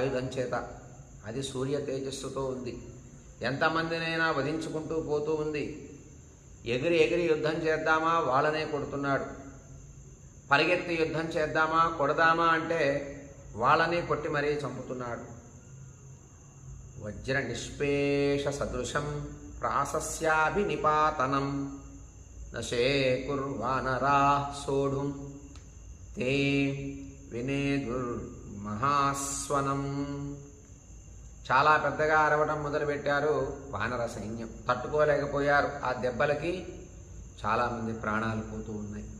ఆయుధం చేత. అది సూర్య తేజస్సుతో ఉంది. ఎంతమందినైనా వధించుకుంటూ పోతూ ఉంది. ఎగిరి ఎగిరి యుద్ధం చేద్దామా? వాళ్ళనే కొడుతున్నాడు. పరిగెత్తి యుద్ధం చేద్దామా? కొడదామా అంటే వాళ్ళని కొట్టి మరీ చంపుతున్నాడు. వజ్ర నిష్పేష సదృశం ప్రాసస్యాభినిపాతనం. నశే కుర్వానరా సోఢుం. తే మహాస్వనం. చాలా పెద్దగా అరవడం మొదలుపెట్టారు వానర సైన్యం. తట్టుకోలేకపోయారు. ఆ దెబ్బలకి చాలామంది ప్రాణాలు పోతూ ఉన్నాయి.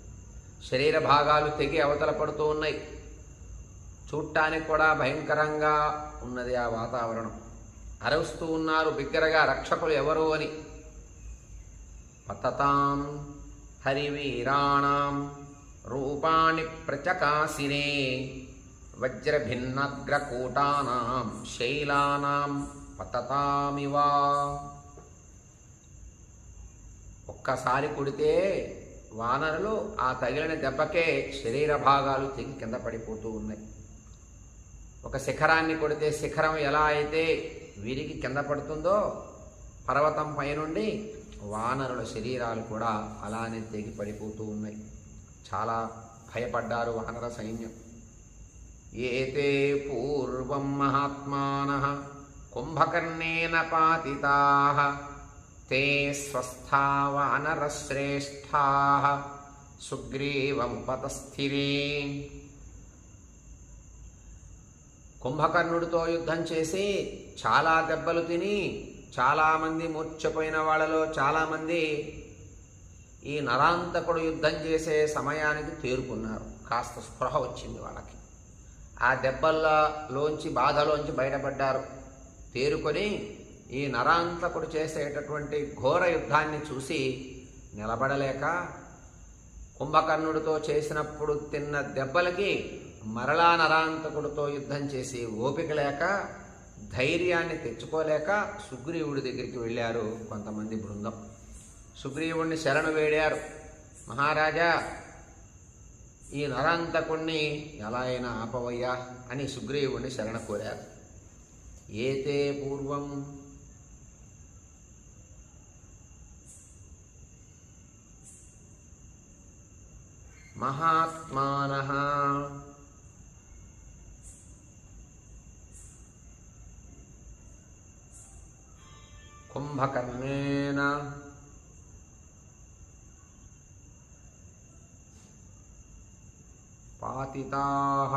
శరీర భాగాలు తెగి అవతల పడుతూ ఉన్నాయి. చూడటానికి కూడా భయంకరంగా ఉన్నది ఆ వాతావరణం. అరుస్తూ ఉన్నారు బిగ్గరగా రక్షకులు ఎవరు అని. పతతాం హరివీరాణం రూపాణి ప్రచకాశినే వజ్రభిన్నగ్రకూటానాం శైలానాం పతతామివా. ఒక్కసారి కొడితే వానరులు ఆ తగిలిన దెబ్బకే శరీర భాగాలు తెగి కింద పడిపోతూ ఉన్నాయి. ఒక శిఖరాన్ని కొడితే శిఖరం ఎలా అయితే విరిగి కింద పడుతుందో పర్వతం పైనుండి వానరుల శరీరాలు కూడా అలానే తెగి పడిపోతూ ఉన్నాయి. చాలా భయపడ్డారు వానర సైన్యం. ఏతే పూర్వం మహాత్మాన కుంభకర్ణేన పాతితా తే స్వస్థా వానరశ్రేష్టా సుగ్రీవముపతస్థిరే. కుంభకర్ణుడితో యుద్ధం చేసి చాలా దెబ్బలు తిని చాలామంది మూర్ఛపోయిన వాళ్ళలో చాలామంది ఈ నరాంతకుడు యుద్ధం చేసే సమయానికి తేరుకున్నారు. కాస్త స్పృహ వచ్చింది వాళ్ళకి. ఆ దెబ్బల్లోంచి బాధలోంచి బయటపడ్డారు. తేరుకొని ఈ నరాంతకుడు చేసేటటువంటి ఘోర యుద్ధాన్ని చూసి నిలబడలేక కుంభకర్ణుడితో చేసినప్పుడు తిన్న దెబ్బలకి మరలా నరాంతకుడితో యుద్ధం చేసి ఓపిక లేక ధైర్యాన్ని తెచ్చుకోలేక సుగ్రీవుడి దగ్గరికి వెళ్ళారు కొంతమంది బృందం. సుగ్రీవుణ్ణి శరణు వేడారు. మహారాజా ఈ నరాంతకుణ్ణి ఎలా అయినా ఆపవయ్యా అని సుగ్రీవుణ్ణి శరణ కోరారు. ఏతే పూర్వం? మహాత్మాన. కుంభకర్ణేన पातिताः।